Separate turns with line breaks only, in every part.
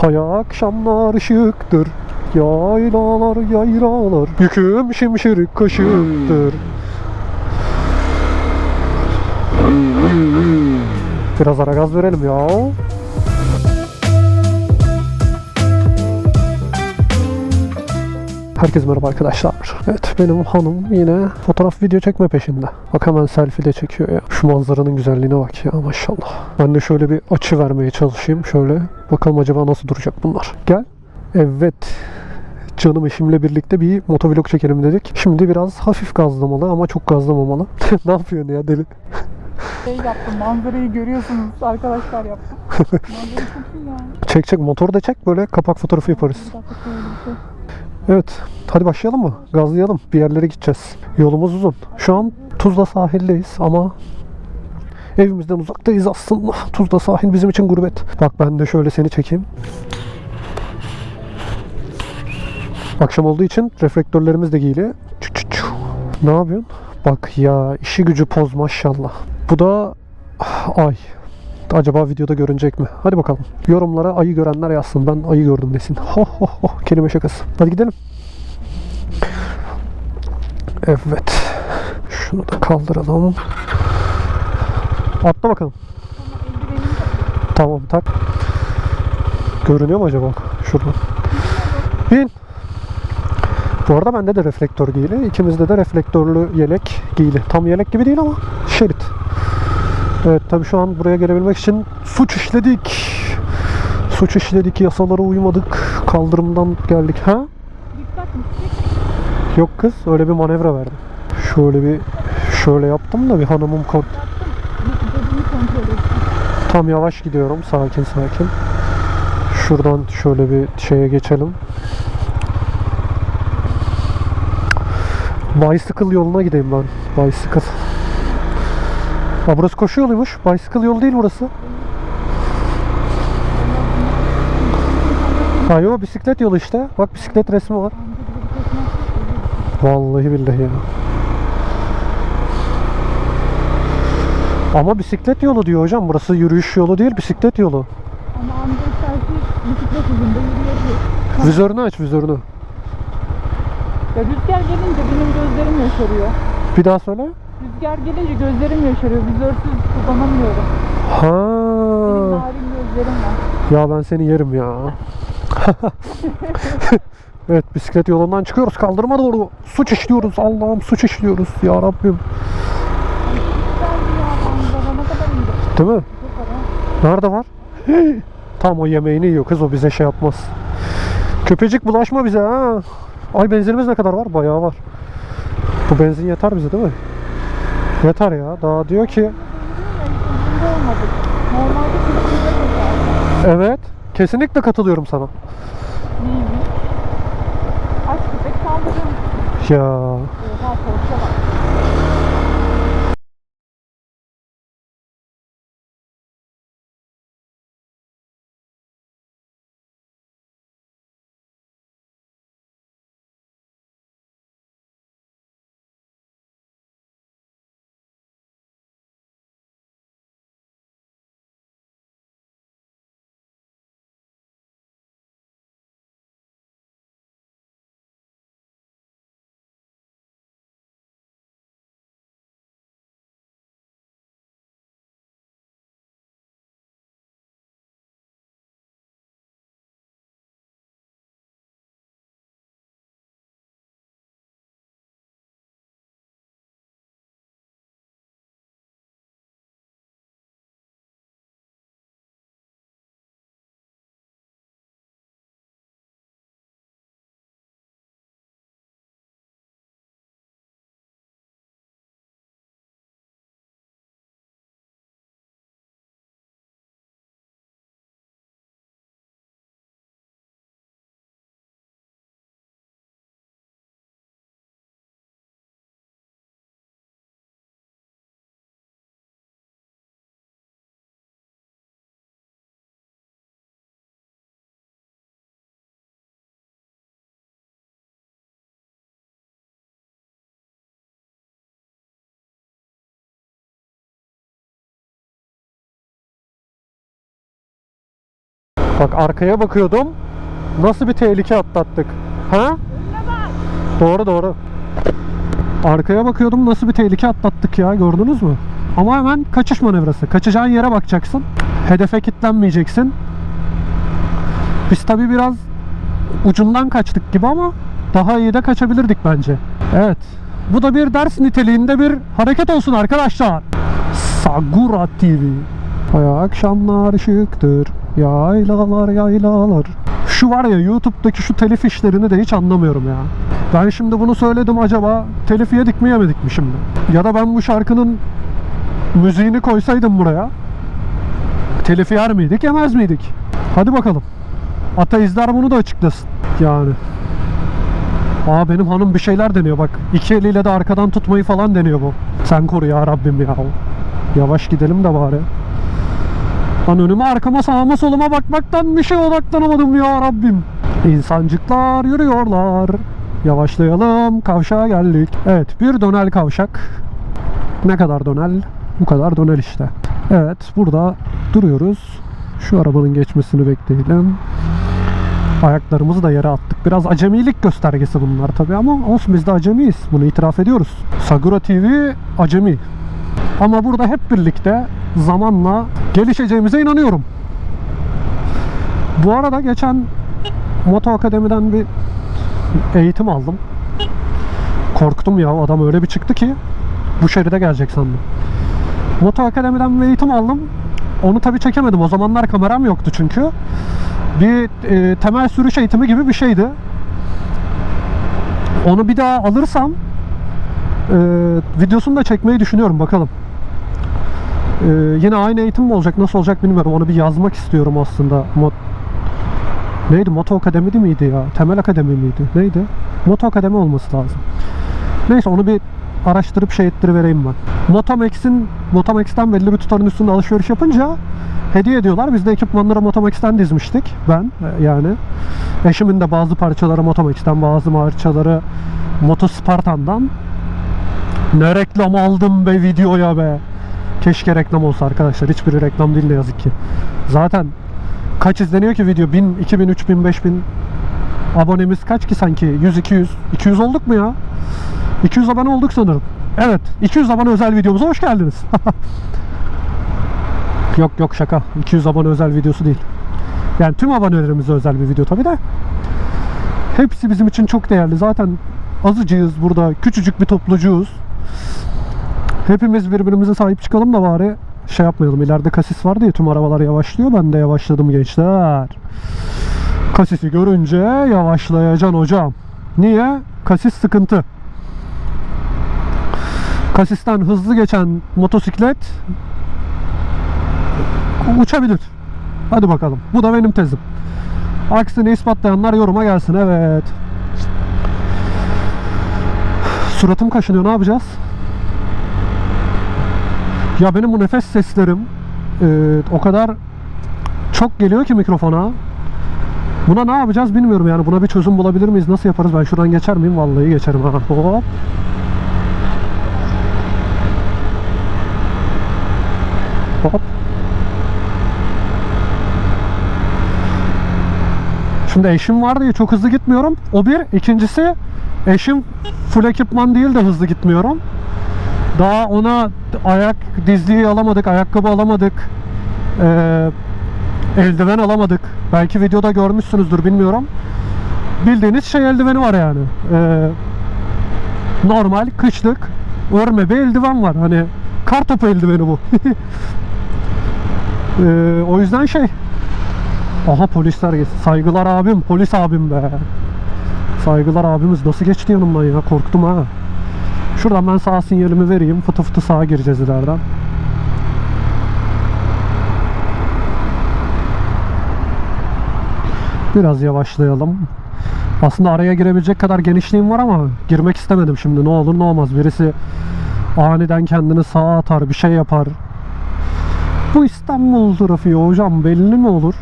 Hay akşamlar ışıktır. Yaylalar yaylalar. Yüküm şimşir kaşıktır. Biraz ara gaz verelim ya. Herkese merhaba arkadaşlar. Evet benim hanım yine fotoğraf video çekme peşinde. Bak hemen selfie de çekiyor ya. Şu manzaranın güzelliğine bak ya maşallah. Ben de şöyle bir açı vermeye çalışayım. Şöyle bakalım acaba nasıl duracak bunlar. Gel. Evet. Canım eşimle birlikte bir motovlog çekelim dedik. Şimdi biraz hafif gazlamalı ama çok gazlamamalı. ne yapıyorsun ya deli?
Şey yaptım, manzarayı görüyorsunuz arkadaşlar yaptım. Manzara çok iyi ya.
Çek çek motoru da çek böyle kapak fotoğrafı yaparız.
Bir dakika şöyle bir şey.
Evet. Hadi başlayalım mı? Gazlayalım. Bir yerlere gideceğiz. Yolumuz uzun. Şu an Tuzla sahildeyiz ama evimizden uzaktayız aslında. Tuzla sahil bizim için gurbet. Bak ben de şöyle seni çekeyim. Akşam olduğu için reflektörlerimiz de giyili. Ne yapıyorsun? Bak ya işi gücü poz maşallah. Bu da ah, ay. Acaba videoda görünecek mi? Hadi bakalım. Yorumlara ayı görenler yazsın. Ben ayı gördüm desin. Ho ho ho. Kelime şakası. Hadi gidelim. Evet. Şunu da kaldıralım. Atla bakalım. Tamam tak. Görünüyor mu acaba? Şuradan. Bin. Bu arada bende de reflektör giyili. İkimizde de reflektörlü yelek giyili. Tam yelek gibi değil ama şerit. Evet tabii şu an buraya gelebilmek için suç işledik. Suç işledik, yasalara uymadık. Kaldırımdan geldik. Ha? Yok kız öyle bir manevra verdim. Şöyle bir şöyle yaptım da bir hanımım
ettim.
Tam yavaş gidiyorum. Sakin sakin. Şuradan şöyle bir şeye geçelim. Bicycle yoluna gideyim ben. Bicycle. Ha burası koşu yoluymuş. Bicycle yolu değil burası. Ha yo bisiklet yolu işte. Bak bisiklet resmi var. Vallahi billahi ya. Ama bisiklet yolu diyor hocam. Burası yürüyüş yolu değil, bisiklet yolu.
Ama amca bisiklet hızında yürüyebilir.
Vizörünü aç, vizörünü.
Ya rüzgar gelince benim gözlerim yaşarıyor.
Bir daha söyle.
Rüzgar gelince gözlerim yaşarıyor. Vizörsüz kullanamıyorum. Benim
Ha.
narin gözlerim var.
Ya ben seni yerim ya. evet bisiklet yolundan çıkıyoruz kaldırıma doğru. Suç işliyoruz Allah'ım suç işliyoruz ya Rabbim. Değil mi? Nerede var? Tam o yemeğini yiyor kız o bize şey yapmaz. Köpecik bulaşma bize ha. Ay benzinimiz ne kadar var? Bayağı var. Bu benzin yeter bize değil mi? Yeter ya. Daha diyor ki evet. Kesinlikle katılıyorum sana. Ya
Oha bak.
Arkaya bakıyordum. Nasıl bir tehlike atlattık? Ha? Doğru doğru. Arkaya bakıyordum nasıl bir tehlike atlattık ya gördünüz mü? Ama hemen kaçış manevrası. Kaçacağın yere bakacaksın. Hedefe kilitlenmeyeceksin. Biz tabi biraz ucundan kaçtık gibi ama daha iyi de kaçabilirdik bence. Evet. Bu da bir ders niteliğinde bir hareket olsun arkadaşlar. Sagura TV. Ay akşamlar ışıktır. Yaylalar yaylalar. Şu var ya YouTube'daki şu telif işlerini de hiç anlamıyorum ya. Ben şimdi bunu söyledim acaba telif yedik mi yemedik mi şimdi? Ya da ben bu şarkının müziğini koysaydım buraya telif yer miydik yemez miydik? Hadi bakalım. Ateizler bunu da açıklasın. Yani. Aa benim hanım bir şeyler deniyor bak. İki eliyle de arkadan tutmayı falan deniyor bu. Sen koru ya Rabbim ya. Yavaş gidelim de bari. Lan önüme arkama sağıma soluma bakmaktan bir şey odaklanamadım ya Rabbim. İnsancıklar yürüyorlar. Yavaşlayalım. Kavşağa geldik. Evet bir dönel kavşak. Ne kadar dönel? Bu kadar dönel işte. Evet burada duruyoruz. Şu arabanın geçmesini bekleyelim. Ayaklarımızı da yere attık. Biraz acemilik göstergesi bunlar tabi ama olsun biz de acemiyiz. Bunu itiraf ediyoruz. Sagura TV acemi. Ama burada hep birlikte zamanla gelişeceğimize inanıyorum. Bu arada geçen Moto Akademi'den bir eğitim aldım. Korktum ya adam öyle bir çıktı ki bu şeride gelecek sandım. Moto Akademi'den bir eğitim aldım. Onu tabii çekemedim. O zamanlar kameram yoktu çünkü. Bir e, temel sürüş eğitimi gibi bir şeydi. Onu bir daha alırsam e, videosunu da çekmeyi düşünüyorum bakalım. E, yine aynı eğitim mi olacak nasıl olacak bilmiyorum. Onu bir yazmak istiyorum aslında. Mo- Neydi? Moto Akademi miydi ya? Temel Akademi miydi? Neydi? Moto Akademi olması lazım. Neyse onu bir araştırıp şey ettirvereyim ben. Motomex'in Motomex'ten belli bir tutarın üstünde alışveriş yapınca hediye ediyorlar. Biz de ekipmanları Motomex'ten dizmiştik. Ben e, yani. Eşimin de bazı parçaları Motomex'ten, bazı parçaları Motospartan'dan. Ne reklam aldım be videoya be. Keşke reklam olsa arkadaşlar. Hiçbiri reklam değil ne yazık ki. Zaten kaç izleniyor ki video? 1000, 2000, 3000, 5000 abonemiz kaç ki sanki? 100, 200. 200 olduk mu ya? 200 abone olduk sanırım. Evet. 200 abone özel videomuza hoş geldiniz. yok yok şaka. 200 abone özel videosu değil. Yani tüm abonelerimize özel bir video tabi de. Hepsi bizim için çok değerli. Zaten azıcıyız burada. Küçücük bir toplucuğuz. Hepimiz birbirimize sahip çıkalım da bari şey yapmayalım. İleride kasis var diye tüm arabalar yavaşlıyor. Ben de yavaşladım gençler. Kasisi görünce yavaşlayacaksın hocam. Niye? Kasis sıkıntı. Kasisten hızlı geçen motosiklet uçabilir. Hadi bakalım. Bu da benim tezim. Aksini ispatlayanlar yoruma gelsin. Evet. Suratım kaşınıyor. Ne yapacağız? Ya benim bu nefes seslerim e, o kadar çok geliyor ki mikrofona. Buna ne yapacağız bilmiyorum yani. Buna bir çözüm bulabilir miyiz? Nasıl yaparız? Ben şuradan geçer miyim? Vallahi geçerim. Hop. Hop. Şimdi eşim var diye çok hızlı gitmiyorum. O bir. İkincisi eşim full ekipman değil de hızlı gitmiyorum. Daha ona ayak dizliği alamadık, ayakkabı alamadık. Ee, eldiven alamadık. Belki videoda görmüşsünüzdür bilmiyorum. Bildiğiniz şey eldiveni var yani. Ee, normal kışlık örme bir eldiven var. Hani kar topu eldiveni bu. Ee, o yüzden şey Aha polisler geçti. Saygılar abim, polis abim be. Saygılar abimiz nasıl geçti yanımdan ya korktum ha. Şuradan ben sağ sinyalimi vereyim. Fıtı fıtı sağa gireceğiz ileriden. Biraz yavaşlayalım. Aslında araya girebilecek kadar genişliğim var ama girmek istemedim şimdi. Ne olur ne olmaz. Birisi aniden kendini sağa atar, bir şey yapar. Bu İstanbul trafiği hocam belli mi olur?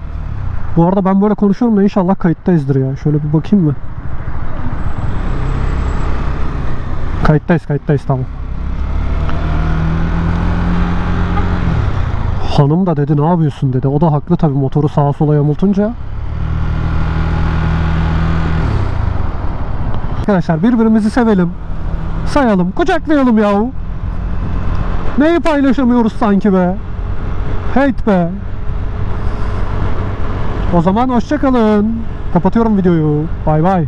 Bu arada ben böyle konuşuyorum da inşallah kayıttayızdır ya. Şöyle bir bakayım mı? Kayıttayız kayıttayız tamam. Hanım da dedi ne yapıyorsun dedi. O da haklı tabii motoru sağa sola yamultunca. Arkadaşlar birbirimizi sevelim. Sayalım, kucaklayalım yahu. Neyi paylaşamıyoruz sanki be? Hate be. O zaman hoşçakalın. Kapatıyorum videoyu. Bay bay.